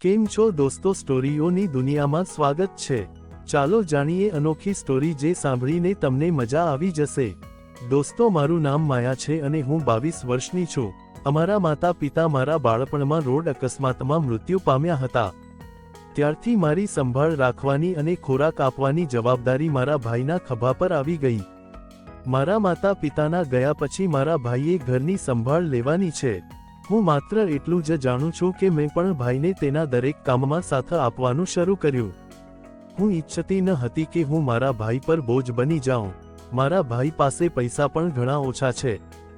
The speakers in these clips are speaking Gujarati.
કેમ છો દોસ્તો સ્ટોરીઓની દુનિયામાં સ્વાગત છે. ચાલો જાણીએ અનોખી સ્ટોરી જે સાંભળીને તમને મજા આવી જશે. દોસ્તો મારું નામ માયા છે અને હું બાવીસ વર્ષની છું. અમારા માતા પિતા મારા બાળપણમાં રોડ અકસ્માતમાં મૃત્યુ પામ્યા હતા. ત્યારથી મારી સંભાળ રાખવાની અને ખોરાક આપવાની જવાબદારી મારા ભાઈના ખભા પર આવી ગઈ. મારા માતા પિતાના ગયા પછી મારા ભાઈએ ઘરની સંભાળ લેવાની છે. હું માત્ર એટલું જ જાણું છું કે મેં પણ ભાઈને તેના દરેક કામમાં સાથ આપવાનું શરૂ કર્યું. હું ઈચ્છતી ન હતી કે હું મારા ભાઈ પર બોજ બની જાઉં. મારા ભાઈ પાસે પૈસા પણ ઘણા ઓછા છે.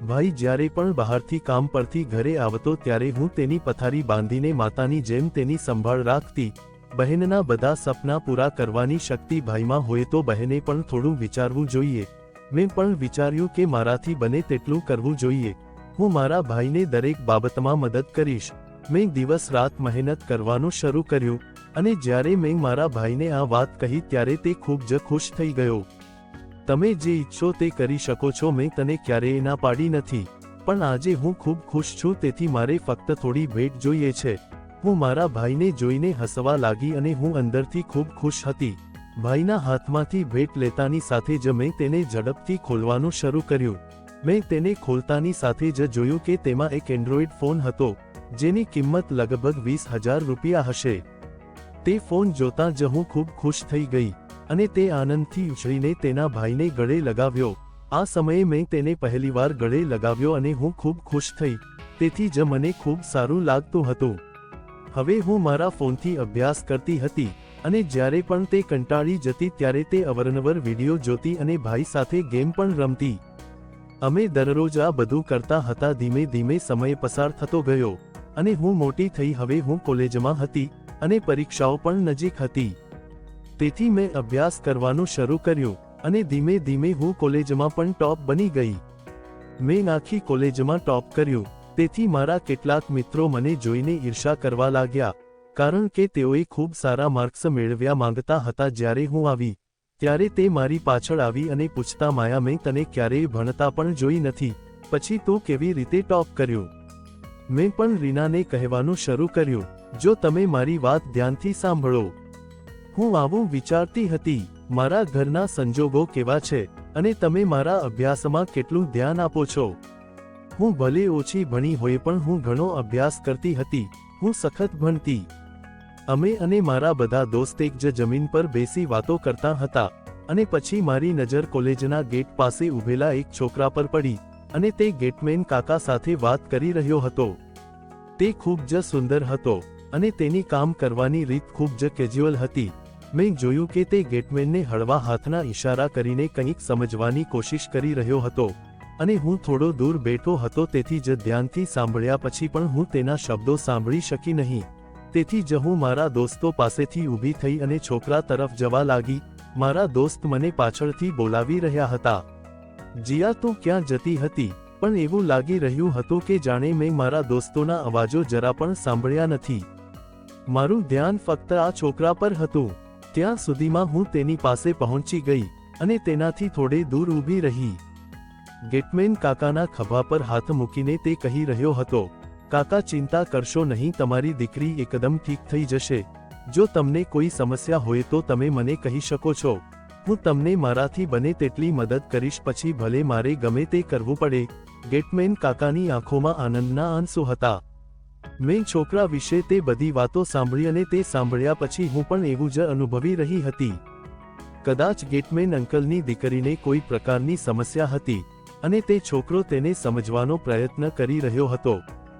ભાઈ જ્યારે પણ બહારથી કામ પરથી ઘરે આવતો ત્યારે હું તેની પથારી બાંધીને માતાની જેમ તેની સંભાળ રાખતી, બહેનના બધા સપના પૂરા કરવાની શક્તિ ભાઈમાં હોય તો બહેને પણ થોડું વિચારવું જોઈએ. મેં પણ વિચાર્યું કે મારાથી બને તેટલું કરવું જોઈએ. હું મારા ભાઈને દરેક બાબતમાં મદદ કરીશ. મેં દિવસ રાત મહેનત કરવાનું શરૂ કર્યું અને જ્યારે મેં મારા ભાઈને આ વાત કહી ત્યારે તે ખૂબ જ ખુશ થઈ ગયો. તમે જે ઈચ્છો તે કરી શકો છો, મેં તને ક્યારેય ના પાડી નથી. પણ આજે હું ખૂબ ખુશ છું, તેથી મારે ફક્ત થોડી ભેટ જોઈએ છે. હું મારા ભાઈને જોઈને હસવા લાગી અને હું અંદરથી ખૂબ ખુશ હતી. ભાઈના હાથમાંથી ભેટ લેતાની સાથે જ મેં તેને ઝડપથી ખોલવાનું શરૂ કર્યું. મેં તેને ખોલતાની સાથે જ જોયું કે તેમાં એક એન્ડ્રોઈડ ફોન હતો, જેની કિંમત લગભગ વીસ હજાર રૂપિયા હશે. તે ફોન જોતાં જ હું ખૂબ ખુશ થઈ ગઈ, અને તે આનંદથી ઉછળીને તેના ભાઈને ગળે લગાવ્યો. આ સમયે મેં તેને પહેલીવાર ગળે લગાવ્યો અને હું ખૂબ ખુશ થઈ, તેથી જ મને ખૂબ સારું લાગતું હતું. હવે હું મારા ફોનથી અભ્યાસ કરતી હતી, અને જ્યારે પણ તે કંટાળી જતી ત્યારે તે અવરનવર વીડિયો જોતી અને ભાઈ સાથે ગેમ પણ રમતી. અમે દરરોજ આ બધું કરતા હતા. ધીમે ધીમે સમય પસાર થતો ગયો અને હું મોટી થઈ. હવે હું કોલેજમાં હતી અને પરીક્ષાઓ પણ નજીક હતી. તેથી મેં અભ્યાસ કરવાનું શરૂ કર્યું અને ધીમે ધીમે હું કોલેજમાં પણ ટોપ બની ગઈ. મેં આખી કોલેજમાં ટોપ કર્યું. તેથી મારા કેટલાક મિત્રો મને જોઈને ઈર્ષા કરવા લાગ્યા, કારણ કે તેઓએ ખૂબ સારા માર્ક્સ મેળવ્યા માંગતા હતા. જ્યારે હું આવી ત્યારે તે મારી પાછળ આવી અને પૂછતા, માયા, મેં તને ક્યારેય ભણતા પણ જોઈ નથી. પછી તું કેવી રીતે ટોપ કર્યું? મેં પણ રીનાને કહેવાનું શરૂ કર્યું, જો તમે મારી વાત ધ્યાનથી સાંભળો. હું આવું વિચારતી હતી, મારા ઘરના સંજોગો કેવા છે અને તમે મારા અભ્યાસમાં કેટલું ધ્યાન આપો છો. હું ભલે ઓછી ભણી હોય પણ હું ઘણો અભ્યાસ કરતી હતી, હું સખત ભણતી. અમે અને મારા બધા દોસ્ત એક જ જમીન પર બેસી વાતો કરતા હતા અને પછી મારી નજર કોલેજના ગેટ પાસે ઊભેલા એક છોકરા પર પડી અને તે ગેટમેન કાકા સાથે વાત કરી રહ્યો હતો. તે ખૂબ જ સુંદર હતો અને તેની કામ કરવાની રીત ખૂબ જ કેજ્યુઅલ હતી. મેં જોયું કે તે ગેટમેનને હળવા હાથના ઇશારા કરીને કંઈક સમજવાની કોશિશ કરી રહ્યો હતો અને હું થોડો દૂર બેઠો હતો તેથી જ ધ્યાનથી સાંભળ્યા પછી પણ હું તેના શબ્દો સાંભળી શકી નહીં. તેથી જ હું મારા દોસ્તો પાસેથી ઊભી થઈ અને છોકરા તરફ જવા લાગી. મારા દોસ્ત મને પાછળથી બોલાવી રહ્યા હતા. જીયા, તું ક્યાં જતી હતી? પણ એવું લાગી રહ્યું હતું કે જાણે મેં મારા દોસ્તોના અવાજો જરા પણ સાંભળ્યા નથી. મારું ધ્યાન ફક્ત આ છોકરા પર હતું. ત્યાં સુધીમાં હું તેની પાસે પહોંચી ગઈ અને તેનાથી થોડે દૂર ઊભી રહી. ગેટમેન કાકાના ખભા પર હાથ મૂકીને તે કહી રહ્યો હતો કાકા ચિંતા કરશો નહીં, તમારી દીકરી એકદમ ઠીક થઈ જશે. જો તમને કોઈ સમસ્યા હોય તો તમે મને કહી શકો છો. હું તમને મારાથી બને તેટલી મદદ કરીશ, પછી ભલે મારે ગમે તે કરવું પડે. ગેટમેન કાકાની આંખોમાં આનંદના આંસુ હતા. મેં છોકરા વિશે તે બધી વાતો સાંભળી અને તે સાંભળ્યા પછી હું પણ એવું જ અનુભવી રહી હતી. કદાચ ગેટમેન અંકલની દીકરીને કોઈ પ્રકારની સમસ્યા હતી અને તે છોકરો તેને સમજવાનો પ્રયત્ન કરી રહ્યો હતો.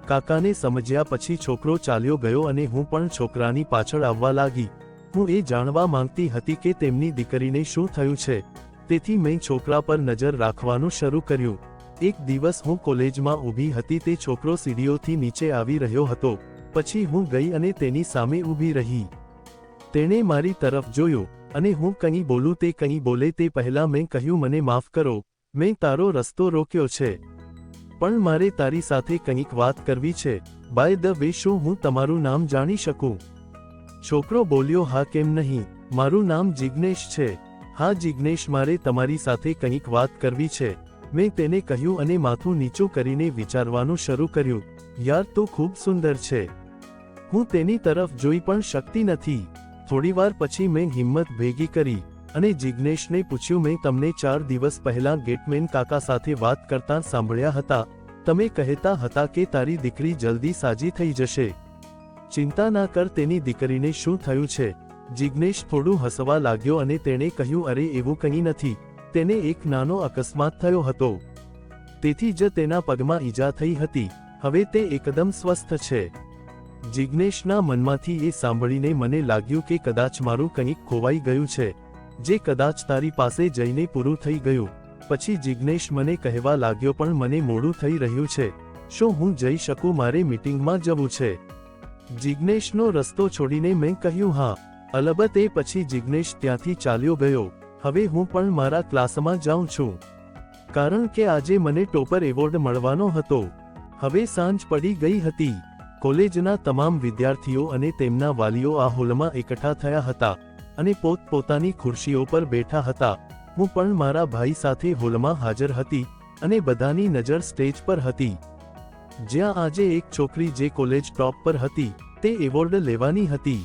કાકાને સમજ્યા પછી છોકરો ચાલ્યો ગયો અને હું પણ છોકરાની પાછળ આવવા લાગી. હું એ જાણવા માંગતી હતી કે તેમની દીકરીને શું થયું છે. તેથી મેં છોકરા પર નજર રાખવાનું શરૂ કર્યું. એક દિવસ હું કોલેજમાં ઊભી હતી તે છોકરો સીડીઓથી નીચે આવી રહ્યો હતો. પછી હું ગઈ અને તેની સામે ઊભી રહી. તેણે મારી તરફ જોયો, અને હું કંઈ બોલું તે કંઈ બોલે તે પહેલાં મેં કહ્યું, મને માફ કરો. મેં તારો રસ્તો રોક્યો છે. પણ મારે તારી સાથે કંઈક વાત કરવી છે. બાય ધ વે શું હું તમારું નામ જાણી શકું? છોકરો બોલ્યો, હા, કેમ નહીં? મારું નામ જિગ્નેશ છે. હા, જિગ્નેશ, મારે તમારી સાથે કંઈક વાત કરવી છે. મેં તેને કહ્યું અને માથું નીચું કરીને વિચારવાનું શરૂ કર્યું. યાર, તો ખૂબ સુંદર છે. હું તેની તરફ જોઈ પણ શકતી નથી. થોડીવાર પછી મેં હિંમત ભેગી કરી. અને જિજ્ઞેશને પૂછ્યું, મેં તમને ચાર દિવસ પહેલા ગેટમેન કાકા સાથે વાત કરતા સાંભળ્યા હતા. તમે કહેતા હતા કે તારી દીકરી જલ્દી સાજી થઈ જશે. ચિંતા ના કર, તેની દીકરીને શું થયું છે? જિજ્ઞેશ થોડું હસવા લાગ્યો અને તેણે કહ્યું, અરે, એવું કંઈ નથી. તેને એક નાનો અકસ્માત થયો હતો. તેથી જ તેના પગમાં ઈજા થઈ હતી. હવે તે એકદમ સ્વસ્થ છે. જિજ્ઞેશના મનમાંથી એ સાંભળીને મને લાગ્યું કે કદાચ મારું કંઈક ખોવાઈ ગયું છે. જે કદાચ તારી પાસે જઈને પૂરું થઈ ગયું. પછી જિજ્ઞેશ મને કહેવા લાગ્યો, પણ મને મોડું થઈ રહ્યું છે. શું હું જઈ શકું? મારે મીટિંગમાં જવું છે. જિજ્ઞેશનો રસ્તો છોડીને મેં કહ્યું, હા. અલબત્ત એ પછી જિજ્ઞેશ ત્યાંથી ચાલ્યો ગયો. હવે હું પણ મારા ક્લાસમાં જાઉં છું. કારણ કે આજે મને ટોપર એવોર્ડ મળવાનો હતો. હવે સાંજ પડી ગઈ હતી. કોલેજના તમામ વિદ્યાર્થીઓ અને તેમના વાલીઓ આ હોલમાં એકઠા થયા હતા. અને પોતપોતાની ખુરશીઓ પર બેઠા હતા. હું પણ મારા ભાઈ સાથે હોલમાં હાજર હતી અને બધાની નજર સ્ટેજ પર હતી. જ્યાં આજે એક છોકરી જે કોલેજ ટોપ પર હતી, તે એવોર્ડ લેવાની હતી.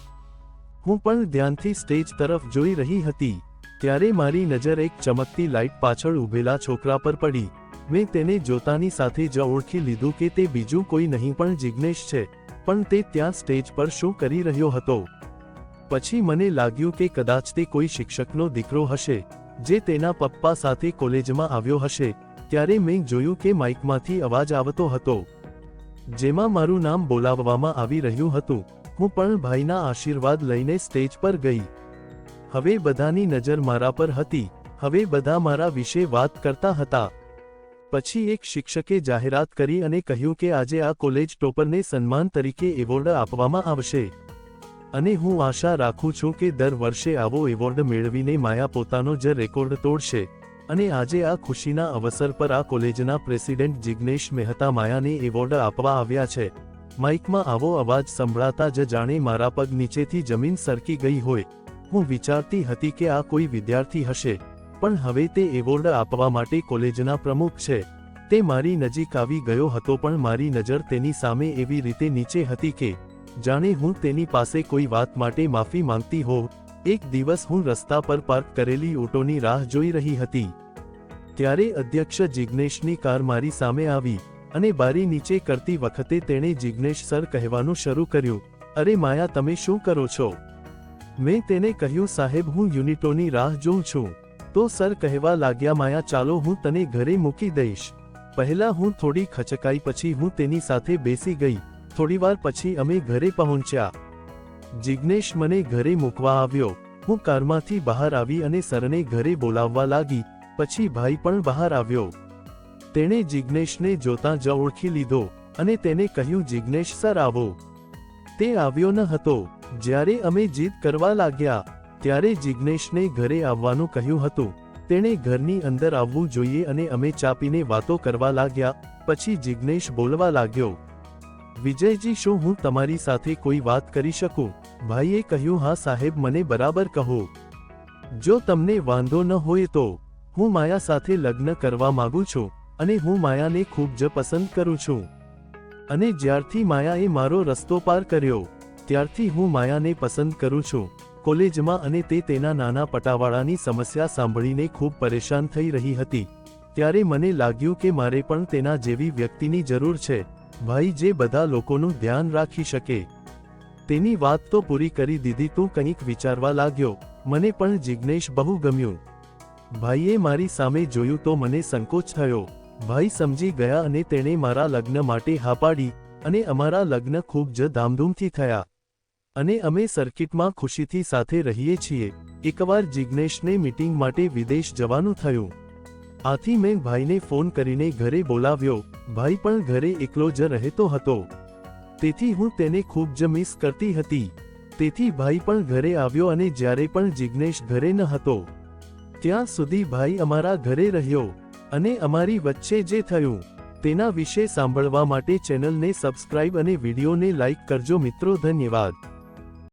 હું પણ ધ્યાનથી સ્ટેજ તરફ જોઈ રહી હતી. ત્યારે મારી નજર એક ચમકતી લાઇટ પાછળ ઊભેલા છોકરા પર પડી. મેં તેને જોતાની સાથે જ ઓળખી લીધું કે તે બીજું કોઈ નહીં પણ જિજ્ઞેશ છે. પણ તે ત્યાં સ્ટેજ પર શું કરી રહ્યો હતો? પછી મને લાગ્યું કે કદાચ તે કોઈ શિક્ષકનો દીકરો હશે, જે તેના પપ્પા સાથે કોલેજમાં આવ્યો હશે, ત્યારે મેં જોયું કે માઇકમાંથી અવાજ આવતો હતો. જેમાં મારું નામ બોલાવવામાં આવી રહ્યું હતું, હું પણ ભાઈના આશીર્વાદ લઈને સ્ટેજ પર ગઈ. હવે બધાની નજર મારા પર હતી, હવે બધા મારા વિશે વાત કરતા હતા. પછી એક શિક્ષકે જાહેરાત કરી અને કહ્યું કે આજે આ કોલેજ ટોપરને સન્માન તરીકે એવોર્ડ આપવામાં આવશે. અને હું આશા રાખું છું કે દર વર્ષે આવો એવોર્ડ મેળવીને માયા પોતાનો જ રેકોર્ડ તોડશે. અને આજે આ ખુશીના અવસર પર આ કોલેજના પ્રેસિડેન્ટ જિગ્નેશ મહેતા માયાને એવોર્ડ આપવા આવ્યા છે. માઇકમાં આવો અવાજ સંભળાતા જ જાણે મારા પગ નીચેથી જમીન સરકી ગઈ હોય. હું વિચારતી હતી કે આ કોઈ વિદ્યાર્થી હશે. પણ હવે તે એવોર્ડ આપવા માટે કોલેજના પ્રમુખ છે. તે મારી નજીક આવી ગયો હતો પણ મારી નજર તેની સામે એવી રીતે નીચે હતી કે જાણે હું તેની પાસે કોઈ વાત માટે માફી માંગતી હોઉં. એક દિવસ હું રસ્તા પર પાર્ક કરેલી ઓટોની રાહ જોઈ રહી હતી. ત્યારે અધ્યક્ષ જિજ્ઞેશની કાર મારી સામે આવી અને બારી નીચે કરતી વખતે તેણે જિજ્ઞેશ સર કહેવાનું શરૂ કર્યું. અરે માયા, તમે શું કરો છો? મેં તેને કહ્યું, સાહેબ, હું યુનિટોની રાહ જોઉં છું. તો સર કહેવા લાગ્યા, માયા, ચાલો હું તને ઘરે મૂકી દઈશ. પહેલા હું થોડી ખચકાઈ પછી હું તેની સાથે બેસી ગઈ. થોડીવાર પછી અમે ઘરે પહોંચ્યા. જિજ્ઞેશ મને ઘરે મૂકવા આવ્યો. હું કારમાંથી બહાર આવી અને સરને ઘરે બોલાવવા લાગી, પછી ભાઈ પણ બહાર આવ્યો. તેણે જિજ્ઞેશને જોતા જ ઓળખી લીધો અને તેને કહ્યું જિજ્ઞેશ સર, આવો. તે આવ્યો ન હતો. જ્યારે અમે જીદ કરવા લાગ્યા, ત્યારે જિજ્ઞેશને ઘરે આવવાનું કહ્યું હતું. તેણે ઘરની અંદર આવવું જોઈએ અને અમે ચાપીને વાતો કરવા લાગ્યા, પછી જિજ્ઞેશ બોલવા લાગ્યો વિજયજી, શું હું તમારી સાથે કોઈ વાત કરી શકું? ભાઈએ કહ્યું, હા સાહેબ, મને બરાબર કહો. જો તમને વાંધો ન હોય તો, હું માયા સાથે લગ્ન કરવા માંગુ છું અને હું માયાને ખૂબ જ પસંદ કરું છું. અને જ્યારથી માયાએ મારો રસ્તો પાર કર્યો, ત્યારથી હું માયાને પસંદ કરું છું. કોલેજમાં અને તે તેના નાના પટાવાળાની સમસ્યા સાંભળીને ખૂબ પરેશાન થઈ રહી હતી. ત્યારે મને લાગ્યું કે મારે પણ તેના જેવી વ્યક્તિની જરૂર છે. ભાઈ, જે બધા લોકોનું ધ્યાન રાખી શકે. તેની વાત તો પૂરી કરી દીધી, તું કંઈક વિચારવા લાગ્યો. મને પણ જિજ્ઞેશ બહુ ગમ્યું. ભાઈએ મારી સામે જોયું તો મને સંકોચ થયો. ભાઈ સમજી ગયા અને તેણે મારા લગ્ન માટે હા પાડી અને અમારા લગ્ન ખૂબ જ ધામધૂમથી થયા. અને અમે સર્કિટમાં ખુશીથી સાથે રહીએ છીએ. એકવાર જિજ્ઞેશને મીટિંગ માટે વિદેશ જવાનું થયું. આથી મેં ભાઈને ફોન કરીને ઘરે બોલાવ્યો. ભાઈ પણ ઘરે એકલો જ રહેતો હતો. તેથી હું તેને ખૂબ જ મિસ કરતી હતી. તેથી ભાઈ પણ ઘરે આવ્યો અને જ્યારે પણ જિજ્ઞેશ ઘરે ન હતો, ત્યાં સુધી ભાઈ અમારા ઘરે રહ્યો અને અમારી વચ્ચે જે થયું, તેના વિશે સાંભળવા માટે ચેનલને સબસ્ક્રાઇબ અને વિડીયોને લાઇક કરજો મિત્રો, ધન્યવાદ.